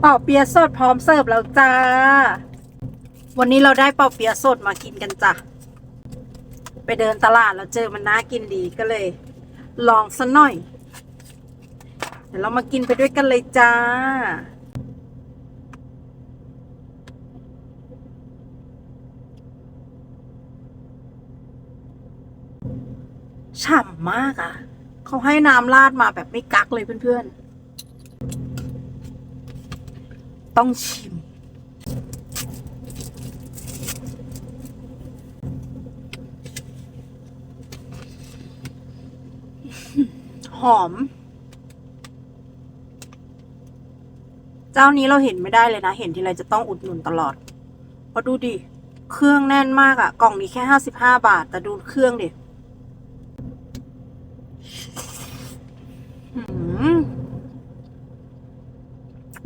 เป่าเปียะสดพร้อมเสิร์ฟแล้วจ้า วันนี้เราได้เป่าเปียะสดมากินกันจ้ะ ไปเดินตลาดแล้วเจอมันน่ากินดีก็เลย ลองสัหน่อย เดี๋ยวเรามากินไปด้วยกันเลยจ้า ฉ่ำมากอะ่ะ เขาให้น้ำราดมาแบบไม่กักเลยเพื่อนๆ ต้องชิม หอม เจ้านี้เราเห็นไม่ได้เลยนะ เห็นทีไรจะต้องอุดหนุนตลอดเพราะดูดิ เครื่องแน่นมากอะกล่องนี้แค่ห้าสิบห้าบาท แต่ดูเครื่องดิ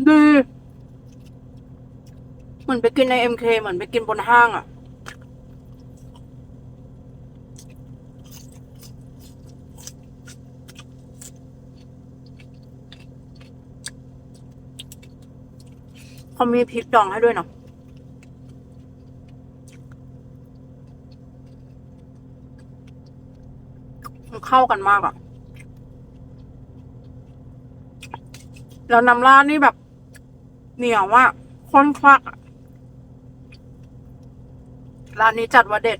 ดีเหมือนไปกินในเอ็มเคเหมือนไปกินบนห้างอะเขามีพริกดองให้ด้วยเนาะ มันเข้ากันมากอะแล้วน้ำราดนี่แบบ เหนียวว่าข้นคลักร้านนี้จัดว่าเด็ด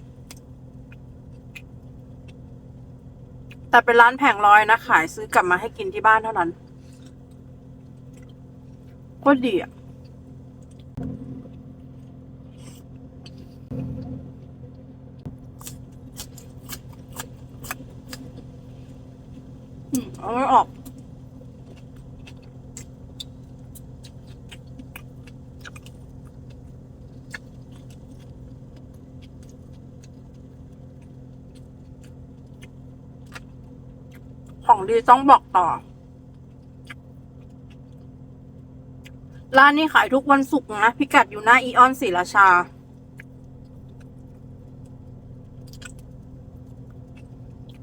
แต่เป็นร้านแผงลอยนะ ขายซื้อกลับมาให้กินที่บ้านเท่านั้นโคตรดีอะ เอาไม่ออก ของดีต้องบอกต่อ ร้านนี้ขายทุกวันศุกร์นะ พิกัดอยู่หน้าอีออนศรีราชา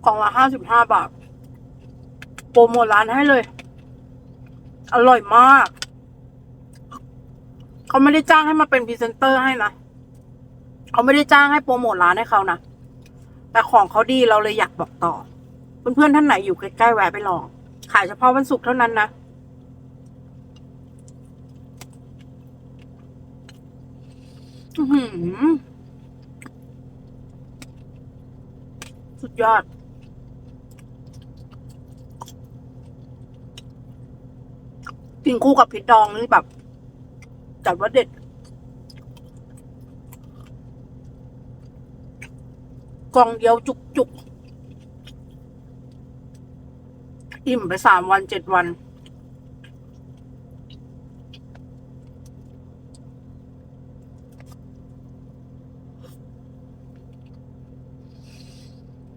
กล่องละห้าสิบห้าบาท ปรโมทร้านให้เลย อร่อยมาก เขาไม่ได้จ้างให้มาเป็นพรีเซนเตอร์ให้นะเขาไม่ได้จ้างให้โปรโมทร้านให้เขานะแต่ของเขาดีเราเลยอยากบอกต่อเพื่อนๆท่านไหนอยู่ใกล้ๆแวะไปลอง ขายเฉพาะวันศุกร์เท่านั้นนะสุดยอด กินคู่กับพริกดองนี่แบบจัดว่าเด็ด กล่องเดียวจุกๆอิ่มไปสามวันเจ็ดวัน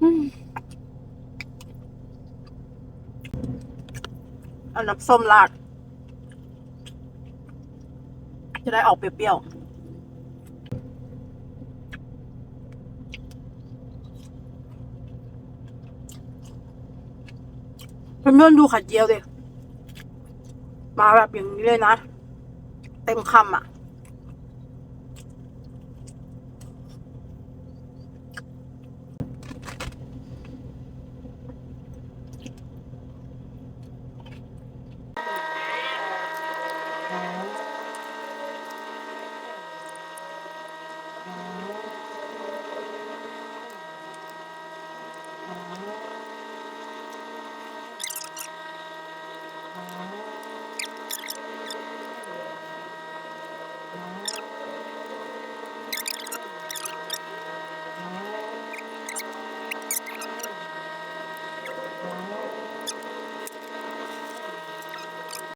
อืมเอาน้ำส้มราด จะได้ออกเปรี้ยวๆเพื่อนๆดูไข่เจียวดิมาแบบอย่างนี้เลยนะ เต็มคำอะ